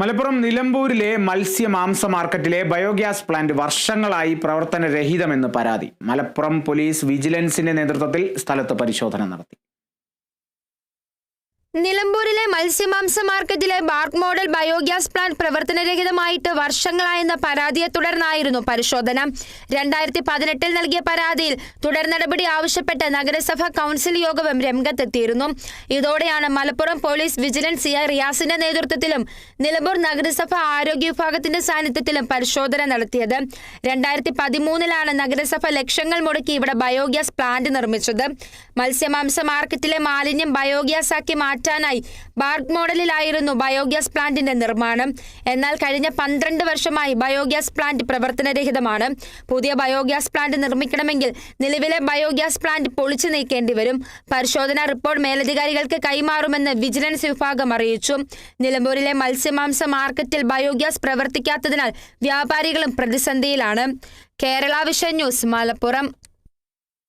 മലപ്പുറം നിലമ്പൂരിലെ മത്സ്യ മാംസ മാർക്കറ്റിലെ ബയോഗ്യാസ് പ്ലാന്റ് വർഷങ്ങളായി പ്രവർത്തനരഹിതമെന്ന് പരാതി. മലപ്പുറം പോലീസ് വിജിലൻസിന്റെ നേതൃത്വത്തിൽ സ്ഥലത്ത് പരിശോധന നടത്തി. നിലമ്പൂരിലെ മത്സ്യമാംസ മാർക്കറ്റിലെ ബാർക്ക് മോഡൽ ബയോഗ്യാസ് പ്ലാന്റ് പ്രവർത്തനരഹിതമായിട്ട് വർഷങ്ങളായെന്ന പരാതിയെ തുടർന്നായിരുന്നു പരിശോധന. രണ്ടായിരത്തി പതിനെട്ടിൽ നൽകിയ പരാതിയിൽ തുടർ നടപടി ആവശ്യപ്പെട്ട് നഗരസഭ കൗൺസിൽ യോഗവും രംഗത്തെത്തിയിരുന്നു. ഇതോടെയാണ് മലപ്പുറം പോലീസ് വിജിലൻസ് സിഐ റിയാസിന്റെ നേതൃത്വത്തിലും നിലമ്പൂർ നഗരസഭ ആരോഗ്യ വിഭാഗത്തിന്റെ സാന്നിധ്യത്തിലും പരിശോധന നടത്തിയത്. രണ്ടായിരത്തി പതിമൂന്നിലാണ് നഗരസഭ ലക്ഷങ്ങൾ മുടക്കി ഇവിടെ ബയോഗ്യാസ് പ്ലാന്റ് നിർമ്മിച്ചത്. മത്സ്യമാംസ മാർക്കറ്റിലെ മാലിന്യം ബയോഗ്യാസ് ആക്കി മാറ്റാനായി ബാർക്ക് മോഡലിലായിരുന്നു ബയോഗ്യാസ് പ്ലാന്റിന്റെ നിർമ്മാണം. എന്നാൽ കഴിഞ്ഞ പന്ത്രണ്ട് വർഷമായി ബയോഗ്യാസ് പ്ലാന്റ് പ്രവർത്തനരഹിതമാണ്. പുതിയ ബയോഗ്യാസ് പ്ലാന്റ് നിർമ്മിക്കണമെങ്കിൽ നിലവിലെ ബയോഗ്യാസ് പ്ലാന്റ് പൊളിച്ചു നീക്കേണ്ടി വരും. പരിശോധനാ റിപ്പോർട്ട് മേലധികാരികൾക്ക് കൈമാറുമെന്ന് വിജിലൻസ് വിഭാഗം അറിയിച്ചു. നിലമ്പൂരിലെ മത്സ്യമാംസ മാർക്കറ്റിൽ ബയോഗ്യാസ് പ്രവർത്തിക്കാത്തതിനാൽ വ്യാപാരികളും പ്രതിസന്ധിയിലാണ്. Kerala vision news Malappuram.